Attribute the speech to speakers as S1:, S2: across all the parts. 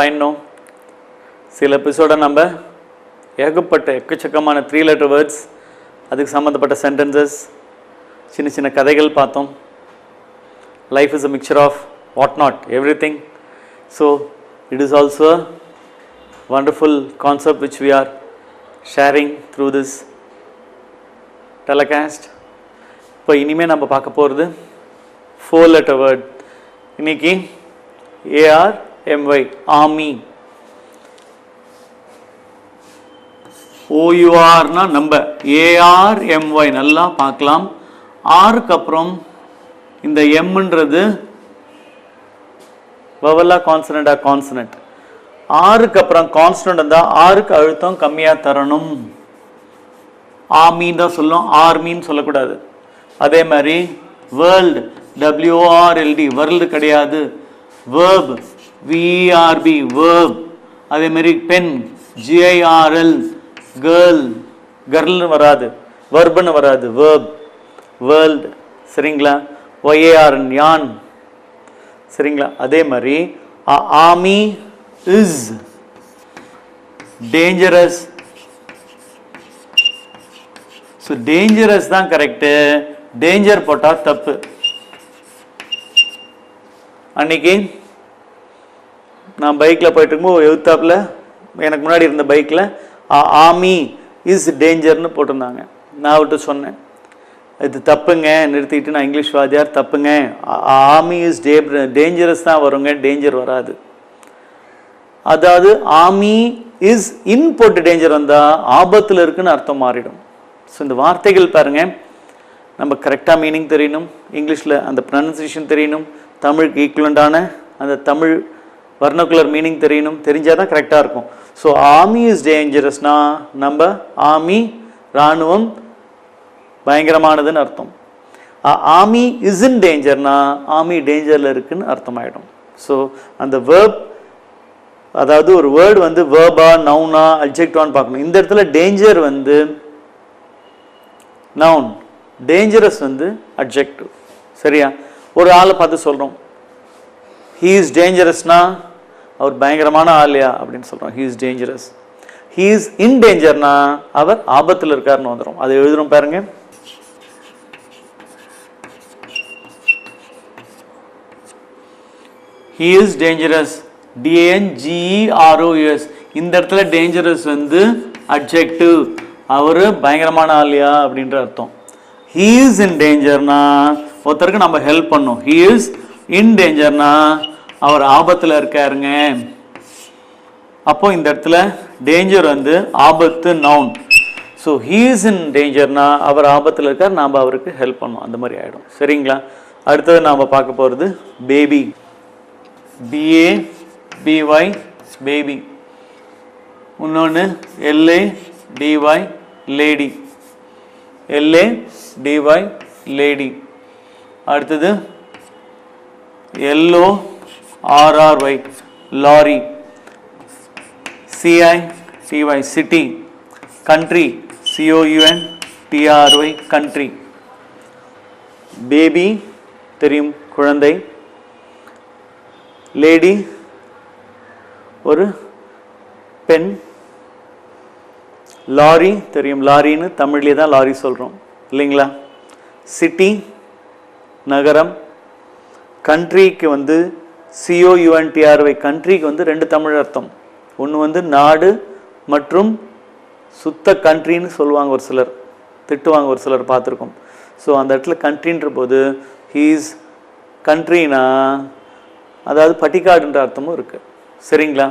S1: Fine சில எபிசோட நம்ம ஏகப்பட்ட எக்கச்சக்கமான த்ரீ லெட்டர் வேர்ட்ஸ் அதுக்கு சம்மந்தப்பட்ட சென்டென்சஸ் சின்ன சின்ன கதைகள் பார்த்தோம். Life is a mixture of what not everything so it is also wonderful concept which we are sharing through this telecast. இப்போ இனிமேல் நம்ம பார்க்க போகிறது ஃபோர் லெட்டர் வேர்ட் இன்னைக்கு A R M Y army ஓயூஆர்னா நம்ம ஏஆர் எம்ஒய் நல்லா பார்க்கலாம். ஆருக்கு அப்புறம் இந்த எம்ன்றது வவலா கான்சனண்டா கான்சனண்ட் ஆறுக்கு அப்புறம் கான்ஸ்டன்ட் இருந்தால் ஆறுக்கு அழுத்தம் கம்மியாக தரணும். ஆமின்னு தான் சொல்லும். ஆர்மின்னு சொல்லக்கூடாது. அதே மாதிரி world W R L D world கிடையாது. Verb V R B verb அதேமாரி pen G I R L girl கர்ல்னு வராது. வர்புன்னு வராது வேர்ப் வேர்ல்டு சரிங்களா? ஒய்ஏஆர்என் யான் சரிங்களா? அதே மாதிரி army is dangerous so dangerous தான் கரெக்டு டேஞ்சர் போட்டால் தப்பு. அன்னைக்கு நான் பைக்கில் போயிட்டு இருக்கும்போது எழுத்தாப்பில் எனக்கு முன்னாடி இருந்த பைக்கில் ஆமி இஸ் டேஞ்சர்னு போட்டிருந்தாங்க. நான் அவர்கிட்ட சொன்னேன் இது தப்புங்க நிறுத்திட்டு நான் இங்கிலீஷ் வாத்தியார் தப்புங்க. ஆமி இஸ் டே டேஞ்சரஸ் தான் வருங்க டேஞ்சர் வராது. அதாவது ஆமி இஸ் இன் போட்டு டேஞ்சர் வந்தால் ஆபத்தில் இருக்குன்னு அர்த்தம் மாறிடும். ஸோ இந்த வார்த்தைகள் பாருங்கள் நம்ம கரெக்டாக மீனிங் தெரியணும் இங்கிலீஷில் அந்த ப்ரனன்சியேஷன் தெரியணும் தமிழுக்கு ஈக்குவலண்டான அந்த தமிழ் வர்ணகுலர் மீனிங் தெரியணும் தெரிஞ்சால் தான் கரெக்டாக இருக்கும். ஸோ ஆமி இஸ் டேஞ்சரஸ்னா நம்ம ஆமி இராணுவம் பயங்கரமானதுன்னு அர்த்தம். ஆமி இஸ் இன் டேஞ்சர்னா ஆமி டேஞ்சரில் இருக்குன்னு அர்த்தமாயிடும். ஸோ அந்த வேர்ப் அதாவது ஒரு வேர்டு வந்து வேர்பா நவுனா அப்ஜெக்டான்னு பார்க்கணும். இந்த இடத்துல டேஞ்சர் வந்து நவுன் டேஞ்சரஸ் வந்து அப்ஜெக்டிவ் சரியா? ஒரு ஆளை பார்த்து சொல்கிறோம் ஹீ இஸ் டேஞ்சரஸ்னா அவர் பயங்கரமான ஆளையா அப்படின்னு சொல்கிறோம் he is dangerous he is in டேஞ்சர்னா அவர் ஆபத்தில் இருக்காருன்னு வந்துடும் அதை எழுதுறோம் பாருங்க. ஹீ இஸ் டேஞ்சரஸ் டிஎன்ஜிஆர்ஓஎஸ் இந்த இடத்துல டேஞ்சரஸ் வந்து அப்ஜெக்டிவ் அவர் பயங்கரமான ஆளியா அப்படின்ற அர்த்தம். ஹீ இஸ் இன் டேஞ்சர்னா ஒருத்தருக்கு நம்ம ஹெல்ப் பண்ணும் ஹீ இஸ் இன் டேஞ்சர்னா அவர் ஆபத்தில் இருக்காருங்க. அப்போ இந்த இடத்துல டேஞ்சர் வந்து ஆபத்து நவுன் ஸோ ஹீஸ் இன் டேஞ்சர்னா அவர் ஆபத்தில் இருக்கார் நாம் அவருக்கு ஹெல்ப் பண்ணோம் அந்த மாதிரி ஆகிடும் சரிங்களா? அடுத்தது நாம் பார்க்க போகிறது பேபி பிஏ பிஒய் பேபி இன்னொன்று L A D Y lady L A D Y lady அடுத்தது L O R R Y lorry C I C Y city country C O U N T R Y country baby தெரியும் குழந்தை. Lady ஒரு பெண். Lorry தெரியும் லாரின்னு தமிழ்லேயே தான் lorry சொல்கிறோம் இல்லைங்களா? சிட்டி நகரம். கண்ட்ரிக்கு வந்து சிஓயுஎன்டிஆர்ஒய் கண்ட்ரிக்கு வந்து ரெண்டு தமிழ் அர்த்தம். ஒன்று வந்து நாடு மற்றும் சுத்த கண்ட்ரின்னு சொல்லுவாங்க ஒரு சிலர். திட்டுவாங்க ஒரு சிலர் பார்த்துருக்கோம். ஸோ அந்த இடத்துல கண்ட்ரின்ற போது ஹீஸ் கண்ட்ரினா அதாவது பட்டிக்காடுன்ற அர்த்தமும் இருக்குது சரிங்களா?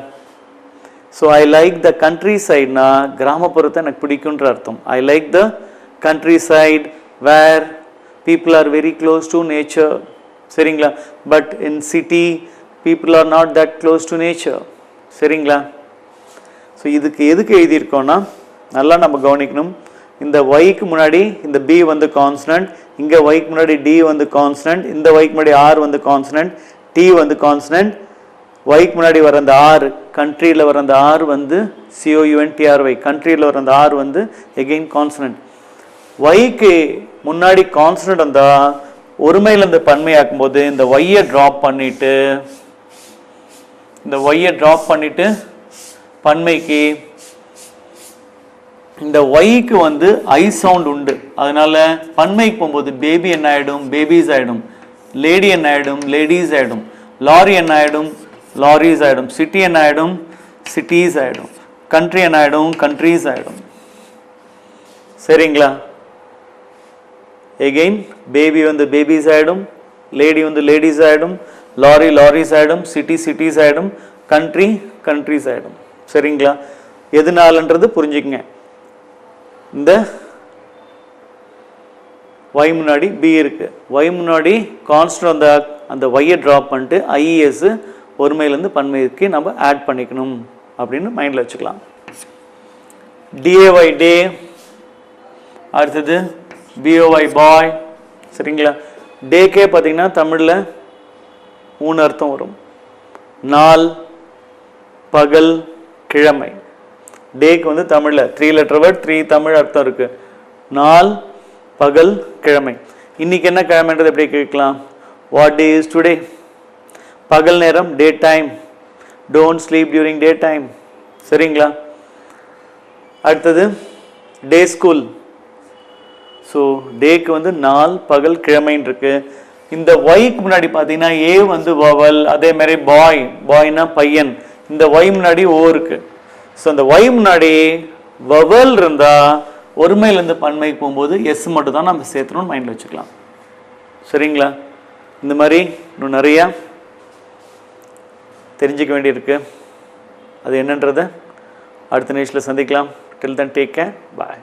S1: So I like the country சைட்னா கிராமப்புறத்தை எனக்கு பிடிக்குன்ற அர்த்தம். I like the countryside where people are very close to nature சரிங்களா? But in city people are not that close to nature சரிங்களா? ஸோ இதுக்கு எதுக்கு எழுதியிருக்கோன்னா நல்லா நம்ம கவனிக்கணும். இந்த ஒய்க்கு முன்னாடி இந்த பி வந்து கான்ஸ்டன்ட் இங்கே ஒய்க்கு முன்னாடி டி வந்து கான்ஸ்டன்ட் இந்த ஒய்க்கு முன்னாடி ஆர் வந்து கான்ஸ்டன்ட் டி வந்து கான்ஸ்டன்ட் ஒய்க்கு முன்னாடி வர அந்த ஆர் கண்ட்ரியில் வர அந்த ஆர் வந்து சிஓயுஎன்டிஆர்ஒய் கண்ட்ரியில் வர அந்த ஆர் வந்து எகெயின் கான்ஸ்டன்ட் ஒய்க்கு முன்னாடி கான்ஸ்டன்ட் வந்தால் ஒருமையிலேருந்து பன்மையாக்கும் போது இந்த ஒய்யை ட்ராப் பண்ணிட்டு இந்த ஒய்யை ட்ராப் பண்ணிட்டு பன்மைக்கு இந்த ஒய்க்கு வந்து ஐ சவுண்ட் உண்டு. அதனால பன்மைக்கு போகும்போது பேபி என்ன ஆயிடும். பேபிஸ் ஆகிடும் லேடி என்ன ஆயிடும். லேடிஸ் ஆகிடும் லாரி என்ன ஆயிடும். லாரிஸ் ஆகிடும் சிட்டி என்ன ஆயிடும். சிட்டிஸ் ஆகிடும் கண்ட்ரி என்ன ஆயிடும். கண்ட்ரீஸ் ஆகிடும் சரிங்களா? எகெயின் பேபி வந்து பேபிஸ் ஆகிடும் லேடி வந்து லேடிஸ் ஆகிடும் லாரி லாரிஸ் ஆகிடும் சிட்டி சிட்டிஸ் ஆயிடும் கண்ட்ரி கண்ட்ரிஸ் ஆகிடும் சரிங்களா? எதனாலன்றது புரிஞ்சுக்கங்க. இந்த ஒய் முன்னாடி பி இருக்குது ஒய் முன்னாடி கான்ஸ்டன்ட் அந்த அந்த ஒய்யை ட்ராப் பண்ணிட்டு ஐஇஎஸ் ஒருமையிலேருந்து பன்மைக்கு நம்ம ஆட் பண்ணிக்கணும் அப்படின்னு மைண்டில் வச்சுக்கலாம். டிஏஒய் டே அடுத்தது பிஓஒய் பாய் சரிங்களா? டேக்கே பார்த்தீங்கன்னா தமிழில் மூணு அர்த்தம் வரும். நாள் பகல் கிழமை. டேக்கு வந்து தமிழில். Three letter word three Tamil அர்த்தம் இருக்குது நாள் பகல் கிழமை. இன்னைக்கு என்ன கிழமைன்றது எப்படி கேட்கலாம்? வாட் டே இஸ் டுடே பகல் நேரம் day time don't sleep during day time சரிங்களா? அடுத்தது டே ஸ்கூல் ஸோ டேக்கு வந்து நாள் பகல் கிழமைன்னு இருக்கு இந்த ஒய்க்கு முன்னாடி பார்த்தீங்கன்னா ஏ வந்து வவல் அதே மாதிரி பாய் பாய்னா பையன். இந்த ஒய் முன்னாடி ஓ இருக்கு. ஸோ அந்த ஒய் முன்னாடி வவல் இருந்தா ஒருமையிலேருந்து பன்மைக்கு போகும்போது எஸ் மட்டும் தான் நம்ம சேர்த்தணும்னு மைண்டில் வச்சுக்கலாம். சரிங்களா? இந்த மாதிரி இன்னும் நிறையா தெரிஞ்சுக்க வேண்டியிருக்கு. அது என்னன்றதை அடுத்த நிமிஷத்தில் சந்திக்கலாம். Till then take care bye